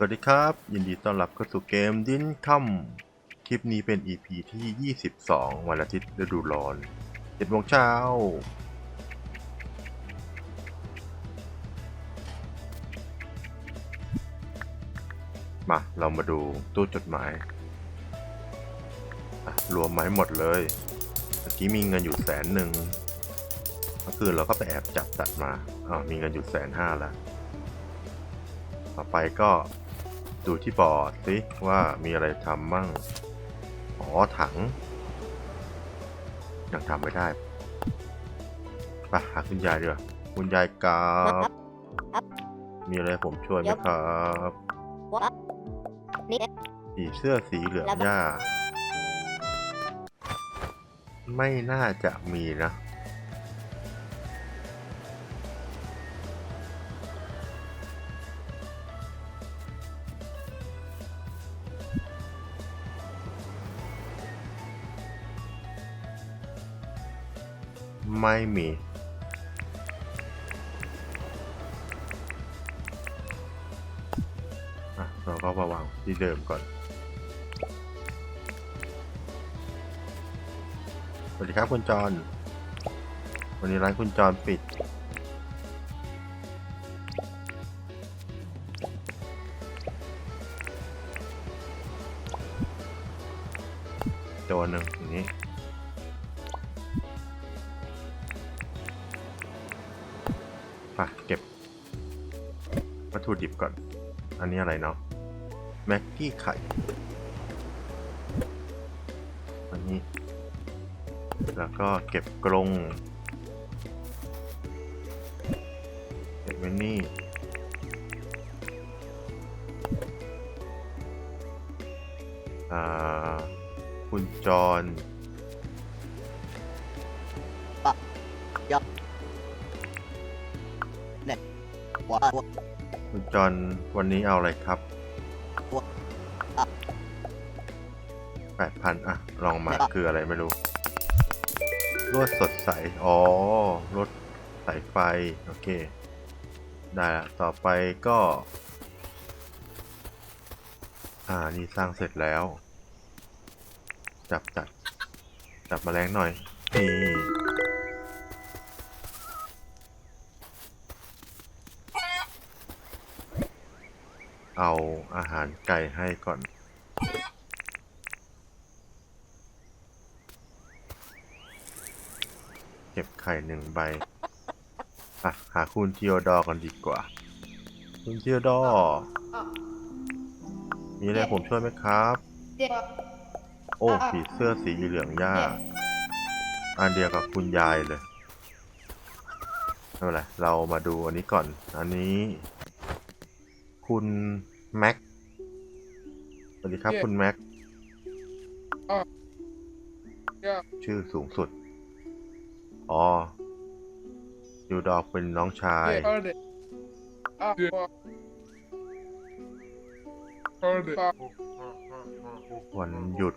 สวัสดีครับ ยินดีต้อนรับเข้าสู่เกมดินคัมคลิปนี้เป็น EP ที่ 22 วันอาทิตย์ฤดูร้อน7โมงเช้า มา เรามาดูตู้จดหมายรวมมาให้หมดเลย เมื่อกี้มีเงินอยู่แสนหนึ่งเมื่อคืนเราก็ไปแอบจับตัดมาอ่ามีเงินอยู่แสนห้าแล้ว ต่อไปก็ ดูที่บอร์ดสิว่ามีอะไรทำมั่ง อ๋อถัง ยังทำไม่ได้ไปหาคุณยายดีกว่าคุณยายครับ มีอะไรผมช่วยไหมครับนี่สีเสื้อสีเหลืองหญ้า ไม่น่าจะมีนะ ไม่มี เราก็มาวางที่เดิมก่อน สวัสดีครับคุณจอน วันนี้ร้านคุณจอนปิด บก่อน อันนี้อะไรเนาะแม็กกี้ไข่ อันนี้ แล้วก็เก็บกรงเก็บไว้นี่อ่าคุณจร คุณจรวันนี้เอาอะไรครับอะแปดพันอะ ลองมาคืออะไรไม่รู้ลวดสดใส อ๋อรถสายไฟ โอเค ได้ละต่อไปก็ อ่า นี่สร้างเสร็จแล้ว จับจับจับแมลงหน่อยนี่ เอาอาหารไก่ให้ก่อน เก็บไข่หนึ่งใบอะหาคุณทีโอดอร์กันดีกว่า คุณทีโอดอร์มีอะไรผมช่วยไหมครับ โอ้ผีเสื้อสีเหลืองย่าอันเดียวกับคุณยายเลยไม่เป็นไรเรามาดูอันนี้ก่อน อันนี้ คุณแม็กสวัสดีครับ Yeah. คุณแม็ก Yeah. ชื่อสูงสุด อ๋อยูดอกเป็นน้องชาย Yeah, heard it. Ah, yeah. Heard it. วันหยุด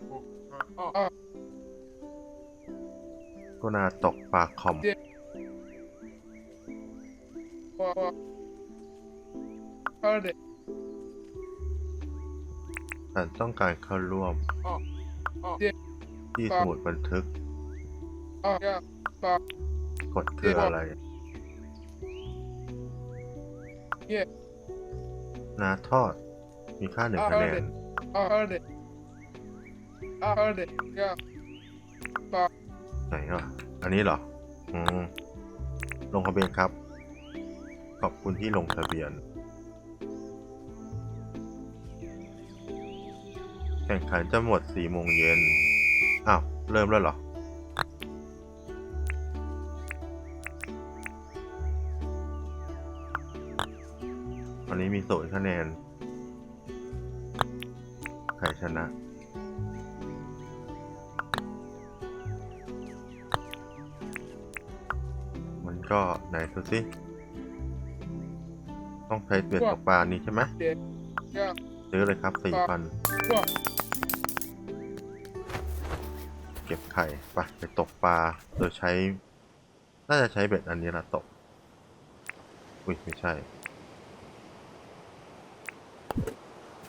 Ah, ก็น่าตกปลาคอม Yeah. ah, ah. Heard it. ฉันต้องการเข้าร่วม Ah, ah. Yeah. ที่สมุดบันทึก Ah, yeah. Ah, กดคืออะไร yeah. นาทอด มีค่าหนึ่งอ่าคะแนเอานดิ Ah, heard it. Ah, heard it. Yeah. Ah, ไหนอะ อันนี้เหรอ อืม ลงทะเบียนครับ ขอบคุณที่ลงทะเบียน ข่งขันจะหมดสี่โมงเย็น อ้าว เริ่มแล้วเหรอวันนี้มีศูนย์คะแนน ใครชนะมันก็ไหนดูสิ ต้องใช้เบ็ดตกปลานี้ใช่ไหม yeah. ซื้อเลยครับสี่พัน What? เก็ ไข่ไปไปตกปลาโดยใช้ น่าจะใช้เบ็ดอันนี้ละตก อุ้ยไม่ใช่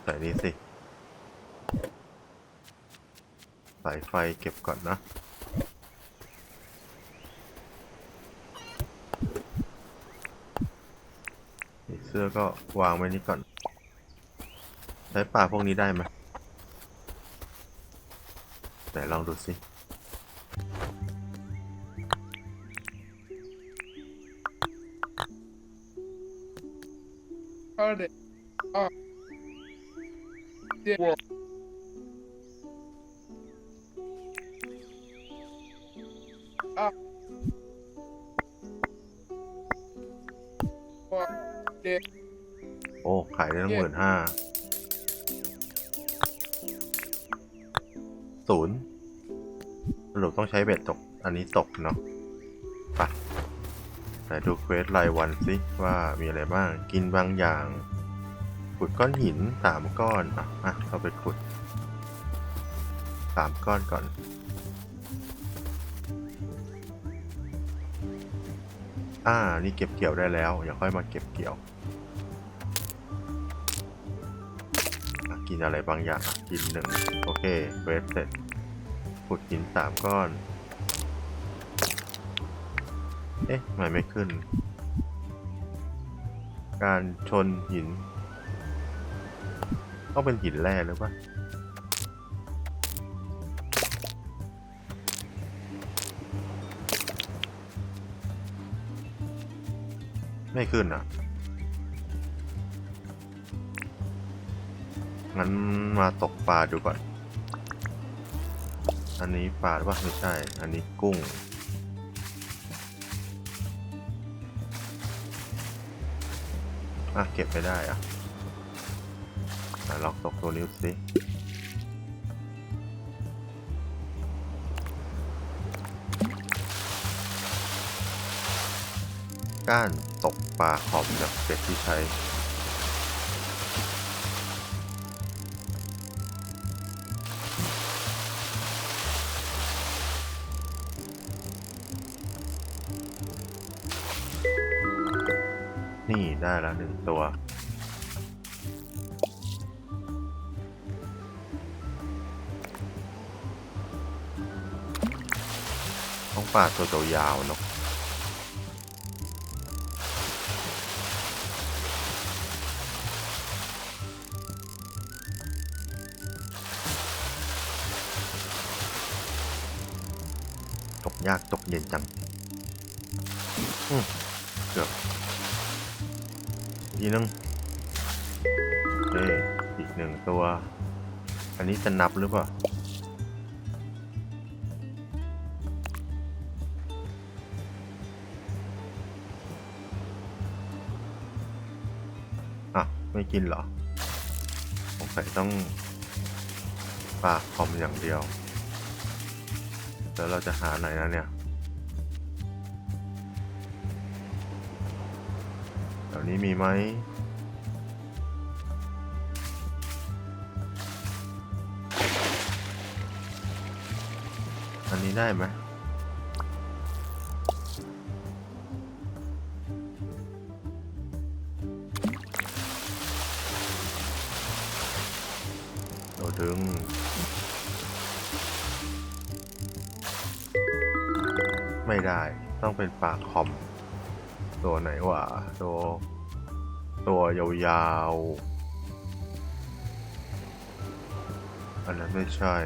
ใส่นี้สิ สายไฟเก็บก่อนนะเสื้อก็วางไว้นี่ก่อน ใช้ปลาพวกนี้ได้ไหมไหนลองดูสิ Are they? Are they? Whoa. โอ้ ขายได้ตั้งหมื่นห้าศูนย์ สรุปต้องใช้เบ็ดตก อันนี้ตกเนาะไปไหนดูเควสรายวันสิว่ามีอะไรบ้าง กินบางอย่าง ขุดก้อนหินสามก้อน อะอะเราไปขุดสามก้อนก่อนอ่า นี่เก็บเกี่ยวได้แล้ว อย่าค่อยมาเก็บเกี่ยว กินอะไรบางอย่าง กินหนึ่ง โอเคเวฟเสร็จ ขุดหินสามก้อน เอ๊ะทำไมไม่ขึ้น การชนหิน ต้องเป็นหินแร่หรือปล่าไม่ขึ้นอะ งั้นมาตกปลาดูก่อน อันนี้ปลาหรือเปล่าไม่ใช่ อันนี้กุ้ง อะ เก็บไปได้อะลองตกตัวนิ้วสิก้านตกปลาขอบจากเบ็ดที่ใช้ ตัว ต้องปลาตัวตัวยาวเนาะ ทีนึงโอเคอีกหนึ่งตัว อันนี้จะนับหรือเปล่า อะ ไม่กินเหรอสงสัยต้องปากคอมอย่างเดียว แล้วเราจะหาไหนนะเนี่ย นี้มีไหมอันนี้ได้ไหมเราดึงไม่ได้ต้องเป็นปลาคอม ตัวไหนวะตัว ตัวยาวๆ อันนั้นไม่ใช่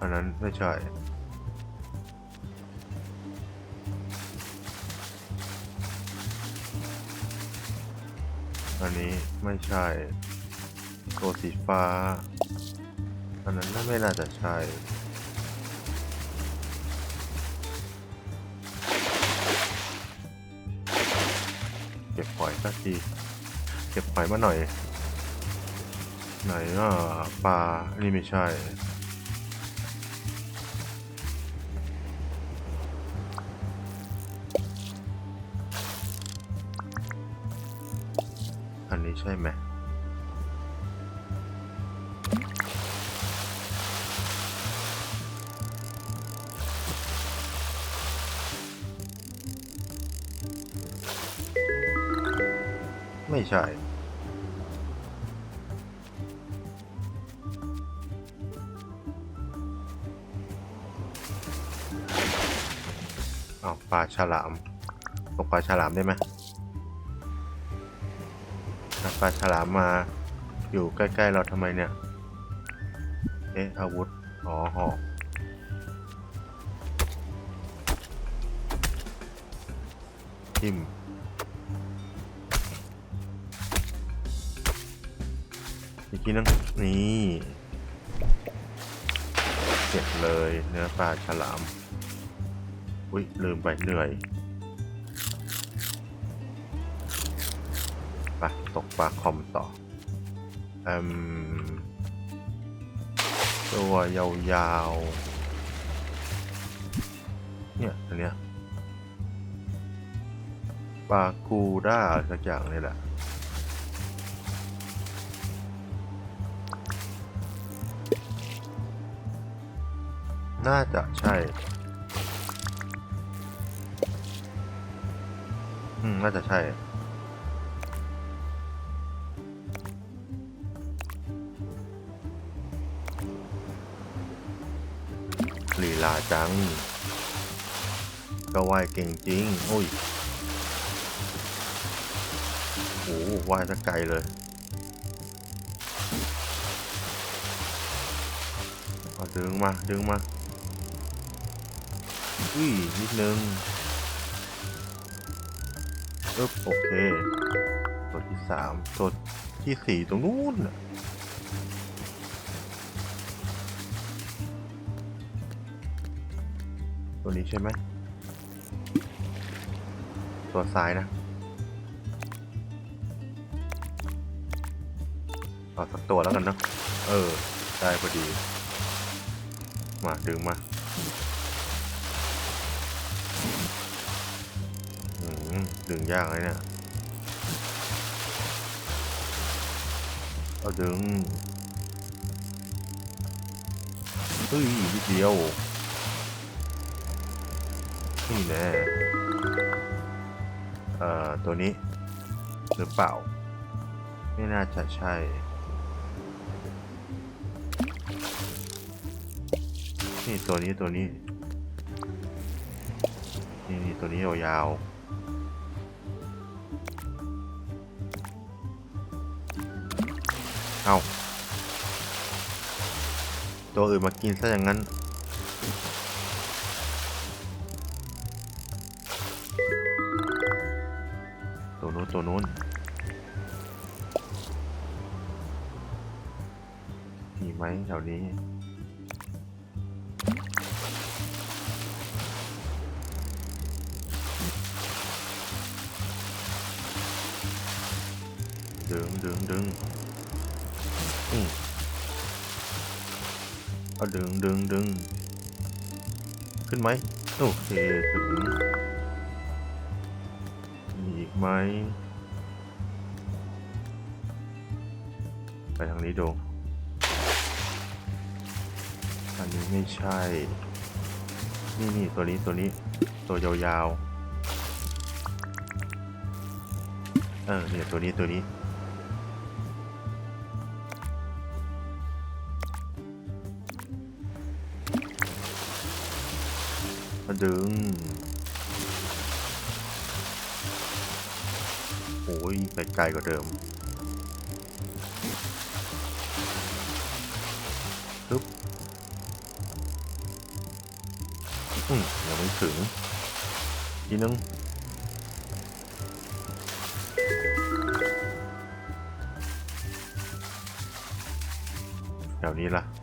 อันนั้นไม่ใช่อันนี้ไม่ใช่ตัวสีฟ้า อันนั้นน่าไม่น่าจะใช่ อยสักที เก็บหอยมาหน่อย ไหนว่าปลา นี่ไม่ใช่ อันนี้ใช่ไหม ใช่เอาปลาฉลามตกปลาฉลามได้ไหมปลาฉลามมาอยู่ใกล้ ๆ เราทำไมเนี่ย เอ๊ะ อาวุธอ๋อหอกทิม ทีนึงนี่เก็บเลยเนื้อปลาฉลาม อุ้ยลืมไปเหนื่อยไปตกปลาคอมต่ออืมตัวยาวๆ เนี่ยอันเนี้ยปลากูด้าสักอย่างนี่แหละ น่าจะใช่อืมน่าจะใช่ลีลาจัง ก็ว่ายเก่งจริง โอ้ยโอ้โหว่ายสักไกลเลยเอาดึงมา ดึงมา อุ้ยนิดนึงเอึ๊บโอเคตัวที่สามตัวที่สี่ตรงนู้นน่ะตัวนี้ใช่ไหมตัวซ้ายนะเอาสักตัวแล้วกันเนะเออ ได้พอดี มาดึงมา ดึงยากเลยเนี่ยเอาดึงเฮ้ยนิดเดียว นี่แน่เอ่อ ตัวนี้ หรือเปล่า ไม่น่าจะใช่นี่ตัวนี้ตัวนี้ นี่ตัวนี้ยาวๆ เอาตัวอื่นมากินซะอย่างนั้น ตัวนู้นตัวนู้นมีไหมแถวนี้ดึงดึงดึง เอาดึงดึงดึงขึ้นไหมโอเคถึงมีอีกไหมไปทางนี้ดูอันนี้ไม่ใช่ นี่นี่ตัวนี้ตัวนี้ ตัวยาวๆ เออเนี่ยตัวนี้ตัวนี้ ดึงโอ้ยไปไกลกว่าเดิมปึ๊บอืมยังไม่ถึง ทีนึงแถวนี้ล่ะ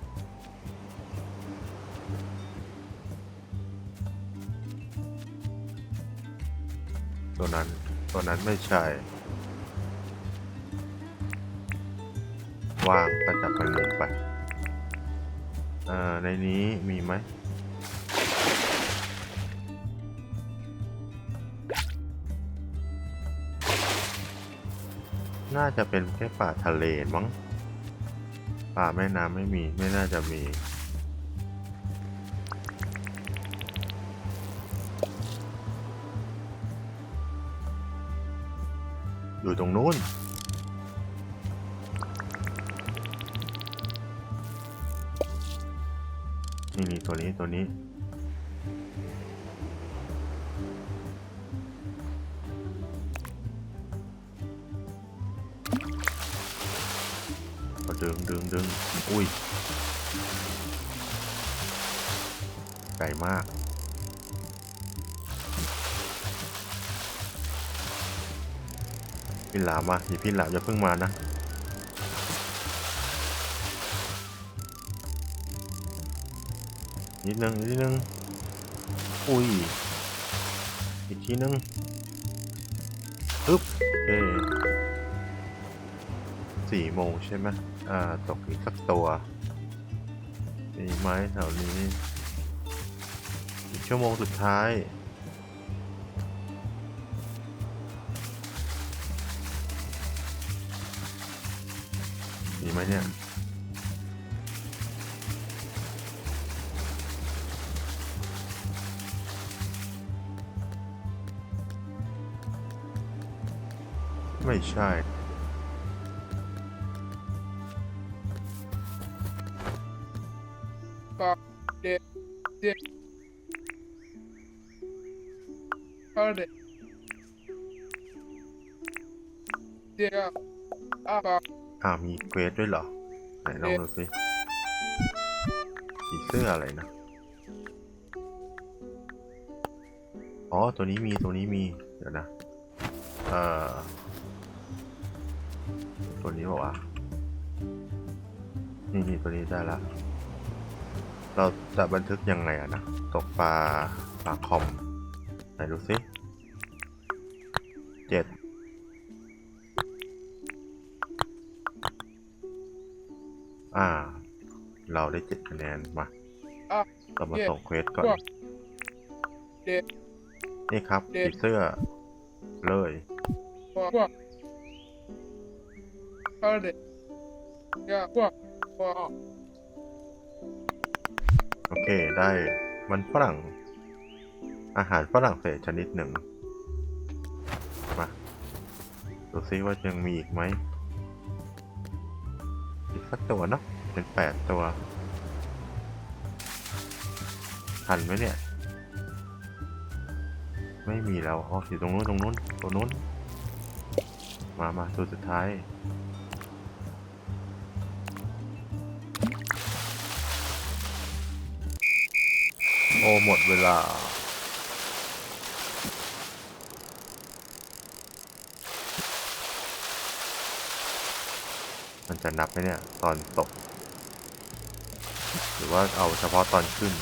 ตัวนั้น ตัวนั้นไม่ใช่ วางก็จับมันมุมไป เอ่อ ในนี้มีไหม น่าจะเป็นแค่ป่าทะเลมั้ง ป่าแม่น้ำไม่มี ไม่น่าจะมี อยู่ตรงนู้น นี่นี่ตัวนี้ตัวนี้ก็ดึงดึงดึงอุ้ย ไกลมาก พี่หลามมาอย่าพี่หลามอย่าเพิ่งมานะนิดนึงนิดนึงอุ้ยอีกทีนึงปึ๊บโอเคสี่โมงใช่ไหมอ่าตกอีกสักตัวมีไม้แถวนี้อีกชั่วโมงสุดท้าย มีไหมเนี่ยไม่ใช่เด็กเด็กเอาเด็ก อ่ามีเควสด้วยเหรอ ไหนลองดูสิสีเสื้ออะไรนะ อ๋อ ตัวนี้มี ตัวนี้มี เดี๋ยวนะ เอ่อ ตัวนี้บอกว่าวะนี่นี่ตัวนี้ได้ละ เราจะบันทึกยังไงอะนะ ตกปลาปลาคอม ไหนดูสิเจ็ด อ่า เราได้เจ็ดคะแนนมาอะเรามาเย้ส่งเควสก่อนพวกเด็กนี่ครับเด็กผีเสื้อ เลย พวกพวกเอาเด็กอะพวกพวกโอเค ได้มันฝรั่ง อาหารฝรั่งเศสชนิดหนึ่ง มา ดูซิว่ายังมีอีกไหมอีก สักตัวเนาะเป็นแปดตัวทันไหมเนี่ย ไม่มีแล้วอ๋ออยู่ตรงนู้นตรงนู้นตรงนู้น มามาตัวสุดท้ายโอ้หมดเวลา จะนับไหมเนี่ย ตอนตก หรือว่าเอาเฉพาะตอนขึ้น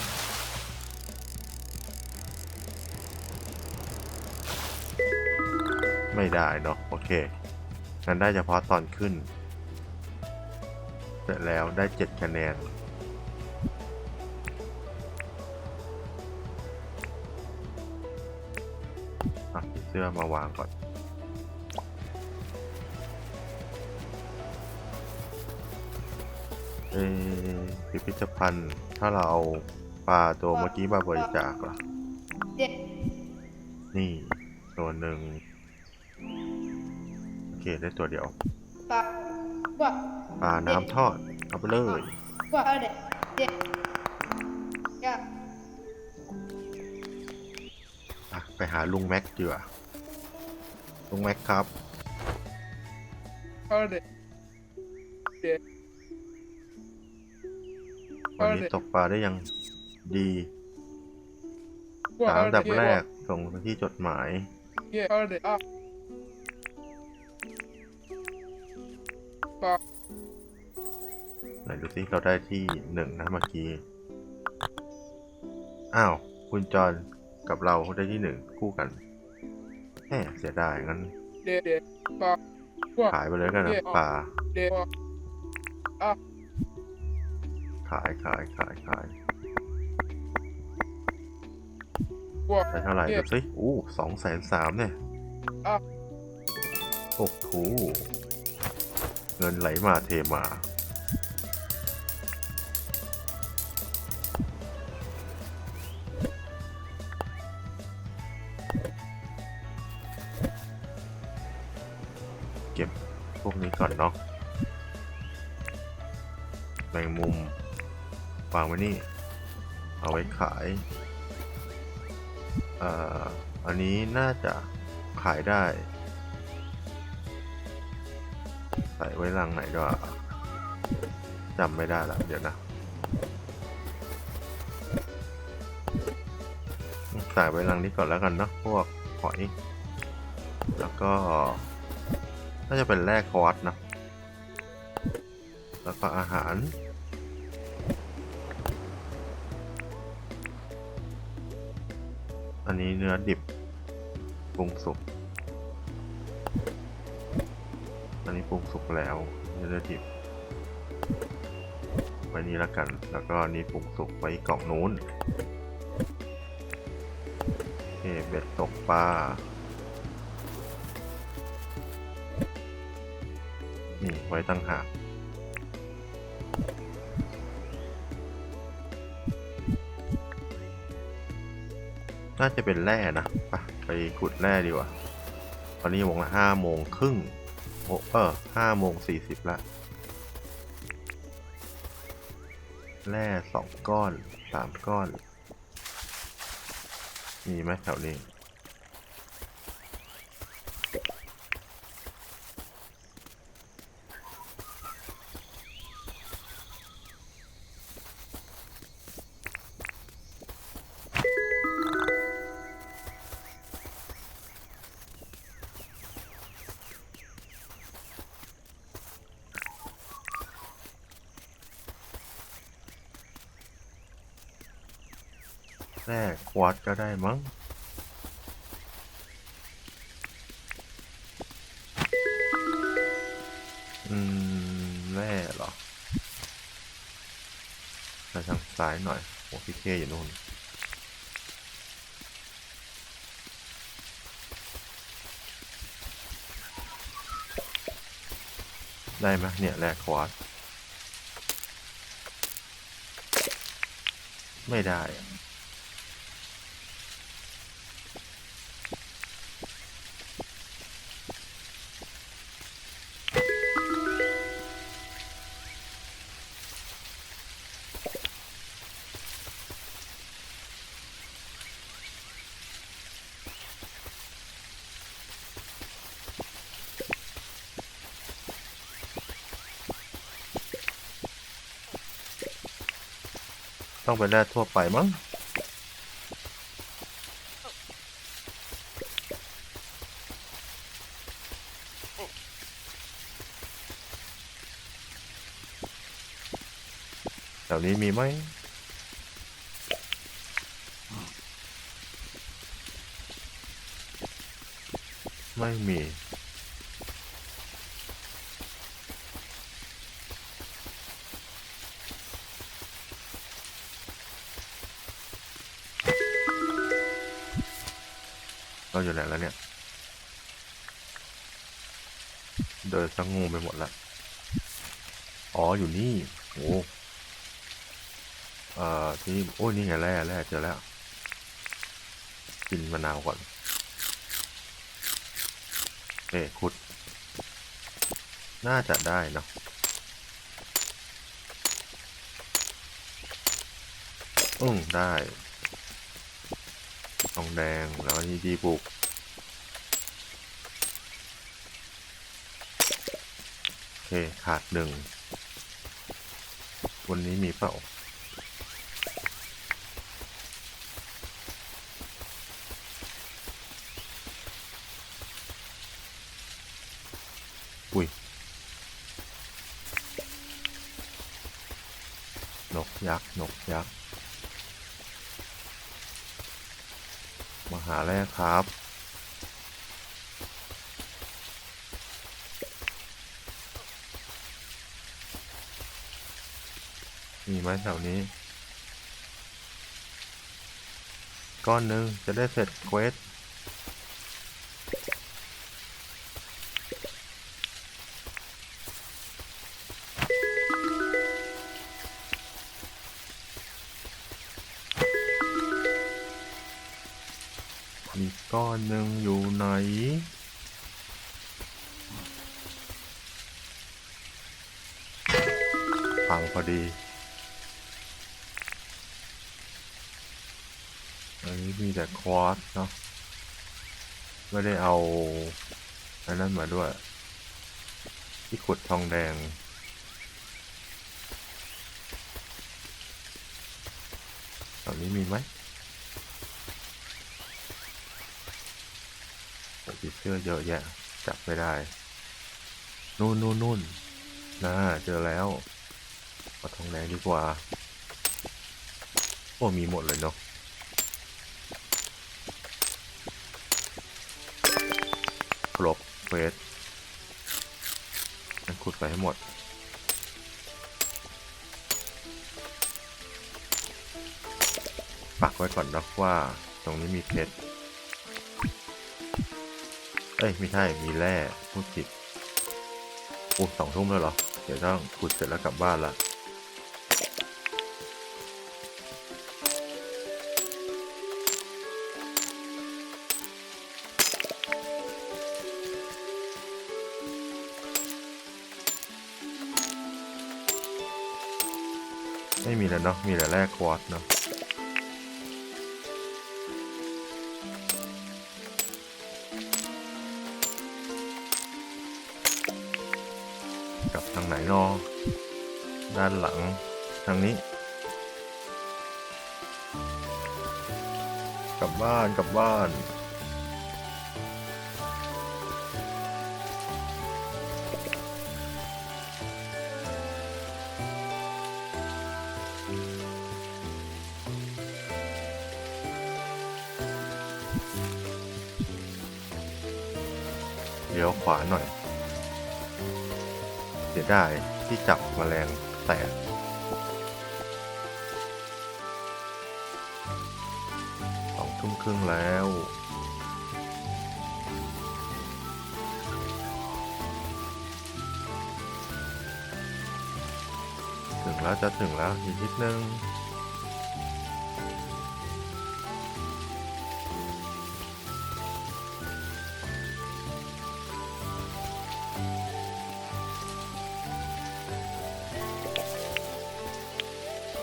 ไม่ได้เนาะโอเคงั้นได้เฉพาะตอนขึ้น เสร็จแล้วได้เจ็ดคะแนนอะเสื้อมาวางก่อน เออพิพิธภัณฑ์ถ้าเราเอาปลาตัวเมื่อกี้มาบริจาคล่ะเด็กนี่ตัวหนึ่งโอเคได้ตัวเดียวปะว่าปลาน้ำทอดเอาไปเลยว่าเอาเด็กเด็กอะอะไปหาลุงแม็กดีกว่าลุงแม็กครับเอาเด็กเด็ก วันนี้ตกปลาได้ยังดีพวกสามเอาอันดับเด็กแรกส่งไปที่จดหมายเย้เอาเด็กอะปะไหนดูสิเราได้ที่หนึ่งนะเมื่อกี้ อ้าว คุณจอนกับเราได้ที่หนึ่งคู่กันแหมเสียดายงั้นเด็กเด็กปะพวกขายไปเลยกันนะเย้ปลาเด็กอะ ขายขายขายขายพวกได้เท่าไหร่เย้ดูสิอู้สองแสนสามเนี่ยอะโอ้โหเงินไหลมาเทมา เก็บพวกนี้ก่อนเนาะแมงมุม วางไว้นี่ เอาไว้ขายเอ่ออันนี้น่าจะขายได้ ใส่ไว้รังไหนก็จำไม่ได้ละเดี๋ยวนะใส่ไว้รังนี้ก่อนแล้วกันนะพวกหอย แล้วก็ น่าจะเป็นแร่คอร์สนะ แล้วก็อาหาร เนื้อดิบปรุงสุก อันนี้ปรุงสุกแล้วเนื้อดิบไว้นี้แล้วกัน แล้วก็นนี้ปรุงสุกไว้กล่องนู้นโอเคเบ็ดตกปลา นี่ไว้ตั้งหาก น่าจะเป็นแร่นะไปไปขุดแร่ดีกว่า ตอนนี้วงละห้าโมงครึ่งโอ้เออห้าโมงสี่สิบละ แร่สองก้อนสามก้อน มีไหมแถวนี้ ก็ได้มั้งอืมแร่เหรอไปทางซ้ายหน่อยโอ้พี่เคอยู่นู่นได้ไหมเนี่ยแร่ควอตไม่ได้ ต้องเป็นแร่ทั่วไปมั้งแถวนี้มีไหมไม่มี เราอยู่ไหนแล้วเนี่ย เดินสังงูไปหมดละ อ๋ออยู่นี่โอ้เอ่อที่โอ้ยนี่ไงแร่แร่เจอแล้ว กินมะนาวก่อน เอ้ขุด น่าจะได้เนะอืมได้ แดงแล้วก็นี่ดีบุกโอเคขาดหนึ่งวันนี้มีเปล่าอุ้ยนกยักษ์นกยักษ์ มา หาแร่ครับ มีไหมแถวนี้ ก้อนหนึ่งจะได้เสร็จเควส อีกก้อนหนึ่งอยู่ไหนฟังพอดี อันนี้มีแต่ควอสเนาะ ไม่ได้เอา อันนั้นมาด้วย ที่ขุดทองแดงตอนนี้มีไหม โอ้ผีเสื้อเยอะแยะจับไม่ได้ นู่นนู่นนู่นน่าเจอแล้วเอาทองแดงดีกว่า โอ้มีหมดเลยเนาะครบเควสงั้นขุดไปให้หมดปักไว้ก่อนนะว่าตรงนี้มีเพชร เอ้ยไม่ใช่มีแร่พูดผิดโอ้สองทุ่มแล้วเหรอ เดี๋ยวต้องขุดเสร็จแล้วกลับบ้านละไม่มีแล้วเนาะมีแต่แร่ควอตเนาะ ทางไหนนอด้านหลังทางนี้ กลับบ้านกลับบ้าน เดี๋ยวขวาหน่อย เสียดายที่จับแมลงแตกสองทุ่มครึ่งแล้วถึงแล้วจะถึงแล้วอีกนิดนึง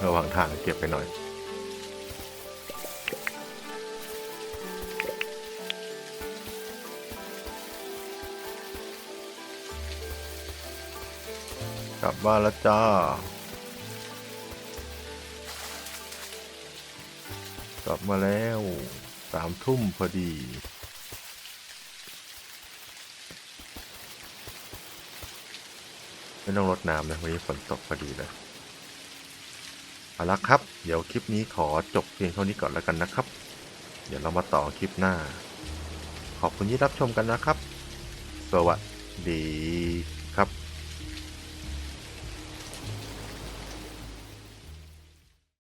ระหว่างทางเก็บไปหน่อย กลับบ้านแล้วจ้า กลับมาแล้วสามทุ่มพอดีไม่ต้องรดน้ำนะวันนี้ฝนตกพอดีเลย เอาละครับ เดี๋ยวคลิปนี้ขอจบเพียงเท่านี้ก่อนแล้วกันนะครับ เดี๋ยวเรามาต่อคลิปหน้า ขอบคุณที่รับชมกันนะครับ สวัสดี